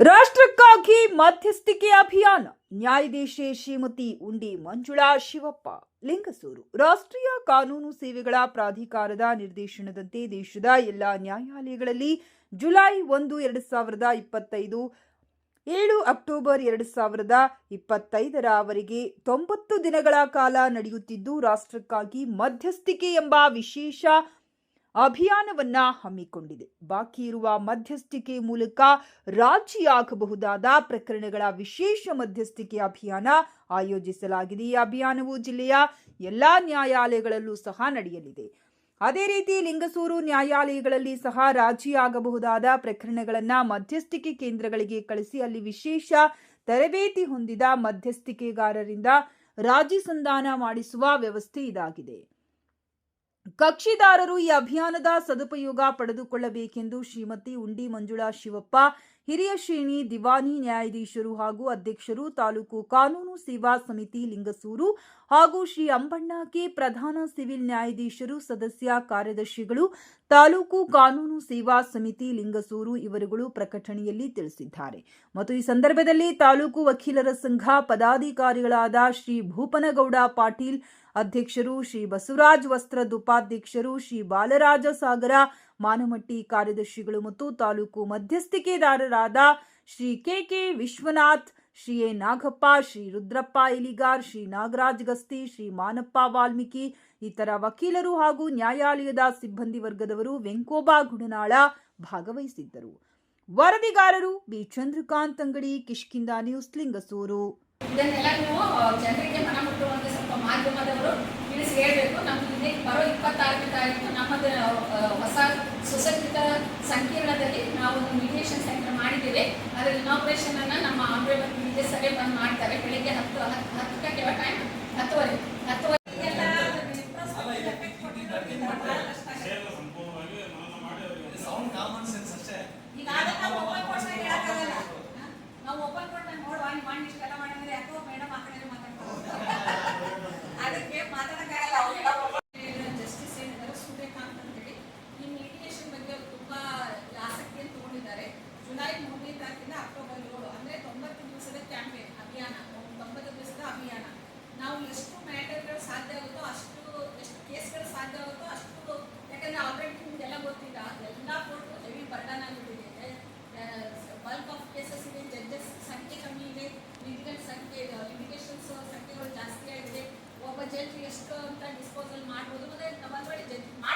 ರಾಷ್ಟ್ರಕ್ಕಾಗಿ ಮಧ್ಯಸ್ಥಿಕೆ ಅಭಿಯಾನ. ನ್ಯಾಯಾಧೀಶೆ ಶ್ರೀಮತಿ ಉಂಡಿ ಮಂಜುಳಾ ಶಿವಪ್ಪ, ಲಿಂಗಸೂರು. ರಾಷ್ಟ್ರೀಯ ಕಾನೂನು ಸೇವೆಗಳ ಪ್ರಾಧಿಕಾರದ ನಿರ್ದೇಶನದಂತೆ ದೇಶದ ಎಲ್ಲ ನ್ಯಾಯಾಲಯಗಳಲ್ಲಿ ಜುಲೈ ಒಂದು, ಎರಡು ಸಾವಿರದ ಇಪ್ಪತ್ತೈದು, ಏಳು ಅಕ್ಟೋಬರ್ ಎರಡು ಸಾವಿರದ ಇಪ್ಪತ್ತೈದರವರೆಗೆ ತೊಂಬತ್ತು ದಿನಗಳ ಕಾಲ ನಡೆಯುತ್ತಿದ್ದು, ರಾಷ್ಟ್ರಕ್ಕಾಗಿ ಮಧ್ಯಸ್ಥಿಕೆ ಎಂಬ ವಿಶೇಷ ಅಭಿಯಾನವನ್ನ ಹಮ್ಮಿಕೊಂಡಿದೆ. ಬಾಕಿ ಇರುವ ಮಧ್ಯಸ್ಥಿಕೆ ಮೂಲಕ ರಾಜಿಯಾಗಬಹುದಾದ ಪ್ರಕರಣಗಳ ವಿಶೇಷ ಮಧ್ಯಸ್ಥಿಕೆ ಅಭಿಯಾನ ಆಯೋಜಿಸಲಾಗಿದೆ. ಈ ಅಭಿಯಾನವು ಜಿಲ್ಲೆಯ ಎಲ್ಲಾ ನ್ಯಾಯಾಲಯಗಳಲ್ಲೂ ಸಹ ನಡೆಯಲಿದೆ. ಅದೇ ರೀತಿ ಲಿಂಗಸೂರು ನ್ಯಾಯಾಲಯಗಳಲ್ಲಿ ಸಹ ರಾಜಿಯಾಗಬಹುದಾದ ಪ್ರಕರಣಗಳನ್ನು ಮಧ್ಯಸ್ಥಿಕೆ ಕೇಂದ್ರಗಳಿಗೆ ಕಳಿಸಿ ಅಲ್ಲಿ ವಿಶೇಷ ತರಬೇತಿ ಹೊಂದಿದ ಮಧ್ಯಸ್ಥಿಕೆಗಾರರಿಂದ ರಾಜಿ ಸಂಧಾನ ಮಾಡಿಸುವ ವ್ಯವಸ್ಥೆ ಇದಾಗಿದೆ. ಕಕ್ಷಿದಾರರು ಈ ಅಭಿಯಾನದ ಸದುಪಯೋಗ ಪಡೆದುಕೊಳ್ಳಬೇಕೆಂದು ಶ್ರೀಮತಿ ಉಂಡಿ ಮಂಜುಳಾ ಶಿವಪ್ಪ, ಹಿರಿಯ ಶ್ರೇಣಿ ದಿವಾನಿ ನ್ಯಾಯಾಧೀಶರು ಹಾಗೂ ಅಧ್ಯಕ್ಷರು ತಾಲೂಕು ಕಾನೂನು ಸೇವಾ ಸಮಿತಿ ಲಿಂಗಸೂರು ಹಾಗೂ ಶ್ರೀ ಅಂಬಣ್ಣ ಕೆ ಪ್ರಧಾನ ಸಿವಿಲ್ ನ್ಯಾಯಾಧೀಶರು, ಸದಸ್ಯ ಕಾರ್ಯದರ್ಶಿಗಳು, ತಾಲೂಕು ಕಾನೂನು ಸೇವಾ ಸಮಿತಿ ಲಿಂಗಸೂರು ಇವರುಗಳು ಪ್ರಕಟಣೆಯಲ್ಲಿ ತಿಳಿಸಿದ್ದಾರೆ. ಮತ್ತು ಈ ಸಂದರ್ಭದಲ್ಲಿ ತಾಲೂಕು ವಕೀಲರ ಸಂಘ ಪದಾಧಿಕಾರಿಗಳಾದ ಶ್ರೀ ಭೂಪನಗೌಡ ಪಾಟೀಲ್ ಅಧ್ಯಕ್ಷರು ಶ್ರೀ ಬಸವರಾಜ್ ವಸ್ತ್ರದ ಉಪಾಧ್ಯಕ್ಷರು ಶ್ರೀ ಬಾಲರಾಜ ಸಾಗರ, ಮಾನಮಟ್ಟಿ ಕಾರ್ಯದರ್ಶಿಗಳು ಮತ್ತು taluk ಮಧ್ಯಸ್ಥಿಕೆದಾರರಾದ Shri K K Vishwanath, Shri A. Nagappa, Shri Rudrappa Iligar, Shri Nagaraj Gasti, Shri Manappa Valmiki, ಇತರ ವಕೀಲರು ಹಾಗೂ ನ್ಯಾಯಾಲಯದ ಸಿಬ್ಬಂದಿ ವರ್ಗದವರು ವೆಂಕೋಬಾ ಗುಡನಾಳ ಭಾಗವಹಿಸಿದ್ದರು. ವರದಿಗಾರರು ಬಿ. ಚಂದ್ರಕಾಂತ್ ಅಂಗಡಿ ಕಿಷ್ಕಿಂದ ನ್ಯೂಸ್, ಲಿಂಗಸೂರು ಇದನ್ನೆಲ್ಲ ನೀವು ಜನರಿಗೆ ಮನ ಮುಟ್ಟುವಂತೆ ಸ್ವಲ್ಪ ಮಾಧ್ಯಮದವರು ತಿಳಿಸಿ ಹೇಳಬೇಕು ನಮ್ಗೆ ಇಲ್ಲಿ ಬರೋ ಇಪ್ಪತ್ತಾರನೇ ತಾರೀಕು ನಮ್ಮದು ಆ, ಹೊಸ ಸುಸಜ್ಜಿತ ಸಂಕೀರ್ಣದಲ್ಲಿ ನಾವು ಒಂದು ಮೀಡಿಯೇಷನ್ ಸೆಂಟರ್ ಮಾಡಿದ್ದೇವೆ ಇನಾಗ್ರೇಷನ್ ಅನ್ನ ನಮ್ಮ ಆಂಬ್ಯುಲೆನ್ಸ್ ಸರಿ ಬಂದು ಮಾಡ್ತಾರೆ. ಬೆಳಿಗ್ಗೆ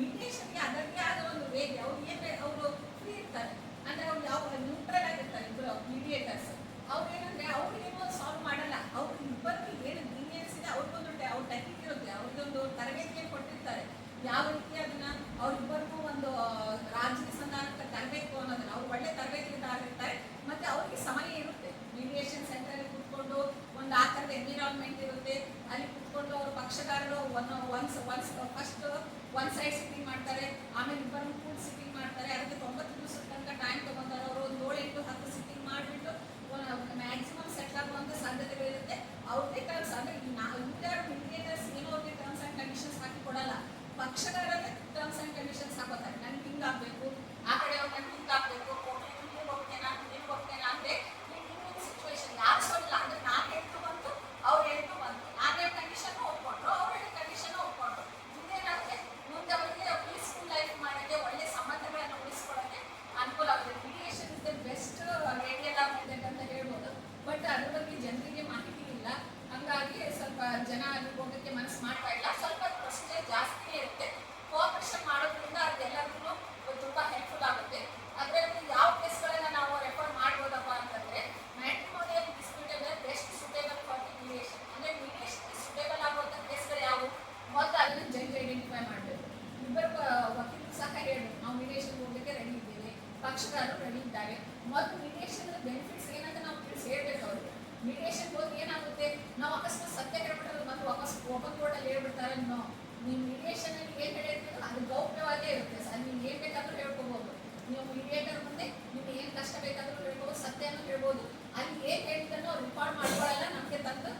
ಬಟ್ ಮೀಡಿಯೇಷನ್ಗೆ ಅದಕ್ಕೆ ಆದ ಒಂದು ವೇಗ ಅವ್ರು ಏನ್ ಅವರು ಫ್ರೀ ಇರ್ತಾರೆ. ಅಂದ್ರೆ ಅವ್ರು ಯಾವ ನ್ಯೂಟ್ರಲ್ ಆಗಿರ್ತಾರೆ ಇಬ್ಬರು ಮೀಡಿಯೇಟರ್ಸ್ ಅವ್ರು ಏನಂದ್ರೆ ಅವ್ರಿಗೇನೋ ಸಾಲ್ವ್ ಮಾಡಲ್ಲ. ಅವ್ರು ಇಬ್ಬರಿಗೆ ಏನು ಗ್ರೀನಿಯನ್ಸ್ ಇದೆ, ಅವ್ರಿಗೊಂದು ಅವ್ರ ಟೆಕ್ನಿಕ್ ಇರುತ್ತೆ. ಅವ್ರಿಗೊಂದು ತರಬೇತಿಯನ್ನು ಕೊಟ್ಟಿರ್ತಾರೆ. ಯಾವ ರೀತಿ ಅದನ್ನ ಅವ್ರಿಬ್ಬರಿಗೂ ಒಂದು ರಾಜಕೀಯ ಸಂಧಾನಕ್ಕೆ ತರಬೇಕು ಅನ್ನೋದನ್ನ. ಅವ್ರು ಒಳ್ಳೆ ತರಬೇತಿದಾರರಿರ್ತಾರೆ ಮತ್ತೆ ಅವ್ರಿಗೆ ಸಮಯ ಇರುತ್ತೆ. ಮೀಡಿಯೇಷನ್ ಸೆಂಟರ್ ಕೂತ್ಕೊಂಡು, ಒಂದು ಆ ಥರದ ಎನ್ವಿರಾನ್ಮೆಂಟ್ ಇರುತ್ತೆ. ಅಲ್ಲಿ ಕೂತ್ಕೊಂಡು ಅವರು ಪಕ್ಷಗಾರರು one ones ones first one side sitting ಮಾಡ್ತಾರೆ, ಆಮೇಲೆ ಇಬ್ಬರು ಕೂಡ ಸಿಟ್ಟಿಂಗ್ ಮಾಡ್ತಾರೆ, ಅದಕ್ಕೆ ತೊಂಬತ್ತು ದಿವಸದ ತನಕ ಟೈಮ್ ತೊಗೊಂತಾರೆ ಅವರು. ಒಂದು ಏಳು ಎಂಟು ಹತ್ತು ಸಿಟ್ಟಿಂಗ್ ಮಾಡಿಬಿಟ್ಟು ಮ್ಯಾಕ್ಸಿಮಮ್ ಸೆಟ್ಲ್ ಆಗುವಂಥ ಸಾಧ್ಯತೆಗಳಿರುತ್ತೆ. ಅವ್ರದ್ದೇ ಟರ್ಮ್ಸ್ ಅನ್ಕೋದಕ್ಕೆ ಮನಸ್ಸು ಮಾಡ್ತಾ ಇಲ್ಲ. ಸ್ವಲ್ಪ ಪ್ರಶ್ನೆ ಜಾಸ್ತಿ ಇರುತ್ತೆ. ಕೋಆಪರೇಷನ್ ಮಾಡೋದ್ರಿಂದ ಅದೆಲ್ಲರಿಗೂ ತುಂಬಾ ಹೆಲ್ಪ್ಫುಲ್ ಆಗುತ್ತೆ. ಅದರಲ್ಲಿ ಯಾವ ಕೇಸ್ಗಳನ್ನ ನಾವು ರೆಫರ್ ಮಾಡ್ಬೋದಪ್ಪ ಅಂತಂದ್ರೆ ಮ್ಯಾಟ್ರಿಮೋನಿಯಲ್ ಡಿಸ್ಪ್ಯೂಟ್ ಅಂದ್ರೆ ಬೆಸ್ಟ್ ಸುಟೇಬಲ್ ಫಾರ್ ದಿ ಅಂದ್ರೆ ಮಿಡಿಯೇಷನ್ ಸುಟೇಬಲ್ ಆಗುವಂಥ ಕೇಸ್ಗಳು ಯಾವ? ಮೊದಲು ಅದನ್ನು ಜಡ್ಜ್ ಐಡೆಂಟಿಫೈ ಮಾಡಬೇಕು. ಇಬ್ಬರು ವಕೀಲರು ಸಹ ಹೇಳಬೇಕು, ನಾವು ಮಿಡಿಯೇಷನ್ ಹೋಗ್ಲಿಕ್ಕೆ ರೆಡಿ ಇದ್ದೇವೆ ಪಕ್ಷದಾರರು ರೆಡಿ ಇದ್ದಾರೆ. ಮೊದಲು ಮಿಡಿಯೇಷನ್ ಬೆನಿಫಿಟ್ಸ್ ಏನಂತ ನಾವು ತಿಳಿಸಿ ಹೇಳ್ಬೇಕು ಅವರು ಮಿಡಿಯೇಷನ್ ಹೋಗಿ ಏನಾಗುತ್ತೆ? ನಾವು ಅಕಸ್ಮಾತ್ ಓಪನ್ ಕೋರ್ಟಲ್ಲಿ ಹೇಳ್ಬಿಡ್ತಾರೆ, ನೋ ನಿಮ್ಮ ಮೀಡಿಯೇಷನ್ ಅಲ್ಲಿ ಏನು ಹೇಳಿರ್ತೀರೋ ಅದು ಗೌಪ್ಯವಾಗೇ ಇರುತ್ತೆ ಸರ್. ನೀವು ಏನು ಬೇಕಾದರೂ ಹೇಳ್ಕೋಬಹುದು ನೀವು ಮೀಡಿಯೇಟರ್ ಮುಂದೆ ನಿಮ್ಗೆ ಏನು ಕಷ್ಟ ಬೇಕಾದರೂ ಹೇಳ್ಬೋದು ಸತ್ಯನೂ ಹೇಳ್ಬೋದು. ಅಲ್ಲಿ ಏನು ಹೇಳಿದ್ದನ್ನು ರೆಕಾರ್ಡ್ ಮಾಡ್ಕೊಳ್ಳಲ್ಲ, ನಮಗೆ ತಂದು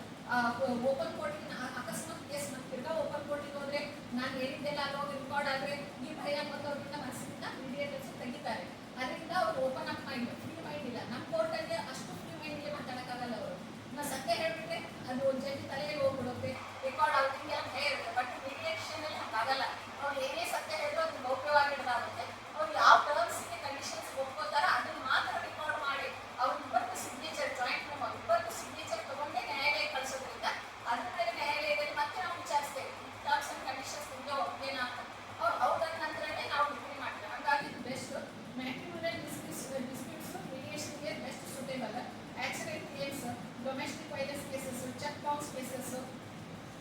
ಓಪನ್ ಕೋರ್ಟಿಗೆ ಅಕಸ್ಮಾತ್ ಕೇಸ್ ಮತ್ತೆ ತಿರ್ಗಾ ಓಪನ್ ಕೋರ್ಟಿಗೆ ಹೋದ್ರೆ ನಾನು ಹೇಳಿದ್ದೆಲ್ಲ ಅಲ್ಲಿ ರೆಕಾರ್ಡ್ ಆದರೆ ಈ ಭಯ ಬಂದವ್ರಿಂದ ಮನಸ್ಸಿನಿಂದ ಮೀಡಿಯೇಟರ್ಸ್ ತೆಗಿತಾರೆ. ಅದರಿಂದ open up mind free mind ಇಲ್ಲ. ನಮ್ಮ ಕೋರ್ಟಲ್ಲಿ ಅಷ್ಟು ಫ್ರೀ ಮೈಂಡ್ಗೆ ಮಾತಾಡೋಕ್ಕಾಗಲ್ಲ ಅವರು. ನಾ ಸತ್ಯ ಹೇಳ್ಬಿಟ್ರೆ ಅದು ಒಂದು ಜಡ್ಜಿ ತಲೆಗೆ ಹೋಗ್ಬಿಡುತ್ತೆ ರೆಕಾರ್ಡ್ ಆಗ್ತೀನಿ ಅಂತ ಹೇಳಿರುತ್ತೆ ಬಟ್ ಮೀಡಿಯೇಷನ್ ಅಲ್ಲಿ ಹಂಗಾಗಲ್ಲ ಅವ್ರು ಏನೇ ಸತ್ಯ ಹೇಳಿದ್ರು ಅದು ಗೌಪ್ಯವಾಗಿಡೋದಾಗುತ್ತೆ ಅವ್ರು ಯಾವ ಟರ್ಮ್ಸ್ಗೆ ಕಂಡೀಷನ್ಸ್ ಒಪ್ಕೋತಾರ ಅದನ್ನ ಮಾತ್ರ ರೆಕಾರ್ಡ್ ಮಾಡಿ ಅವ್ರ ಇಬ್ಬರು ಸಿಗ್ನೇಚರ್ ಜಾಯಿಂಟ್ ಇಬ್ಬರು ಸಿಗ್ನೇಚರ್ ತಗೊಂಡೇ ನ್ಯಾಯಾಲಯ ಕಳಿಸೋದ್ರಿಂದ ಅದ್ರ ಮೇಲೆ ನ್ಯಾಯಾಲಯದಲ್ಲಿ ಮತ್ತೆ ನಾವು ವಿಚಾರಿಸ್ತೇವೆ ಟರ್ಮ್ಸ್ ಅಂಡ್ ಕಂಡೀಷನ್ಸ್ ನಿಮಗೆ ಒಪ್ಪಿಗೆನಾ ಅಂತ ಅವ್ರು ಹೌದಾದ ನಂತರನೇ ನಾವು ಡಿಗ್ರಿ ಮಾಡ್ತೇವೆ ಹಾಗಾಗಿ ಇದು best matrimonial disputes disputes ಮೀಡಿಯೇಷನ್ಗೆ best suitable accident case domestic violence cases check bounce cases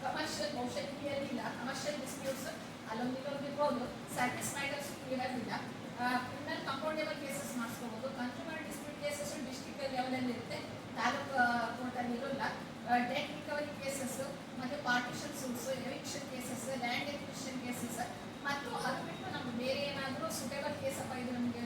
commercial ಬಹುಶಃ ಕ್ಲಿಯರ್ ಇಲ್ಲ ಕಮರ್ಷಿಯಲ್ ಡಿಸ್ಪ್ಯೂಟ್ಸ್ ಅಲ್ಲೊಂದು ಇಲ್ಲೊಂದು ಸ್ಯಾಟಿಸ್ಫೈಡರ್ಸ್ ಇಲ್ಲ. ಕ್ರಿಮಿನಲ್ ಕಂಪೌಂಡೇಬಲ್ ಕೇಸಸ್ ಮಾಡಿಸ್ಕೋಬೋದು. ಕನ್ಸ್ಯೂಮರ್ ಡಿಸ್ಪ್ಯೂಟ್ ಕೇಸಸ್ ಡಿಸ್ಟ್ರಿಕ್ಟ್ ಲೆವೆಲಲ್ಲಿ ಇರುತ್ತೆ, ತಾಲೂಕು ಕೋರ್ಟಲ್ಲಿ ಇರೋಲ್ಲ. ಡೆಟ್ ರಿಕವರಿ ಕೇಸಸ್ ಮತ್ತೆ partition suits eviction cases land acquisition cases ಮತ್ತು ಅದು ಬಿಟ್ಟು ನಮ್ಗೆ ಬೇರೆ ಏನಾದರೂ ಸುಟೇಬಲ್ ಕೇಸಪ್ಪ ಇದು ನಮಗೆ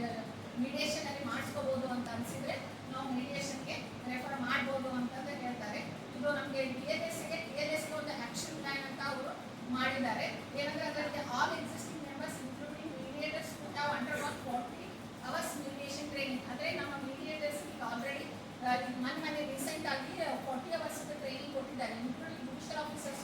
ಮೀಡಿಯೇಷನ್ ಅಲ್ಲಿ ಮಾಡಿಸ್ಕೋಬೋದು ಅಂತ ಅನ್ಸಿದ್ರೆ ನಾವು ಮೀಡಿಯೇಷನ್ಗೆ ರೆಫರ್ ಮಾಡ್ಬೋದು ಅಂತಂದು ಹೇಳ್ತಾರೆ. ಇದು ನಮಗೆ ಡಿ ಎಲ್ ಎಸ್ಗೆ ಡಿ ಎಲ್ ಎಸ್ಗೆ ಒಂದು ಆಕ್ಷನ್ ಪ್ಲಾನ್ ಅಂತ ಅವರು ಮಾಡಿದ್ದಾರೆ. ಏನಂದ್ರೆ ಅದರಲ್ಲಿ all including under one forty hours mediation training ಅಂದರೆ ನಮ್ಮ ಮೀಡಿಯೇಟರ್ಸ್ ಆಲ್ರೆಡಿ ಮೊನ್ನೆ ಮನೆ ರೀಸೆಂಟ್ ಆಗಿ ಫಾರ್ಟಿ ಅವರ್ಸ್ ಟ್ರೈನಿಂಗ್ ಕೊಟ್ಟಿದ್ದಾರೆ. Including judicial ಆಫೀಸರ್ಸ್ಗೂ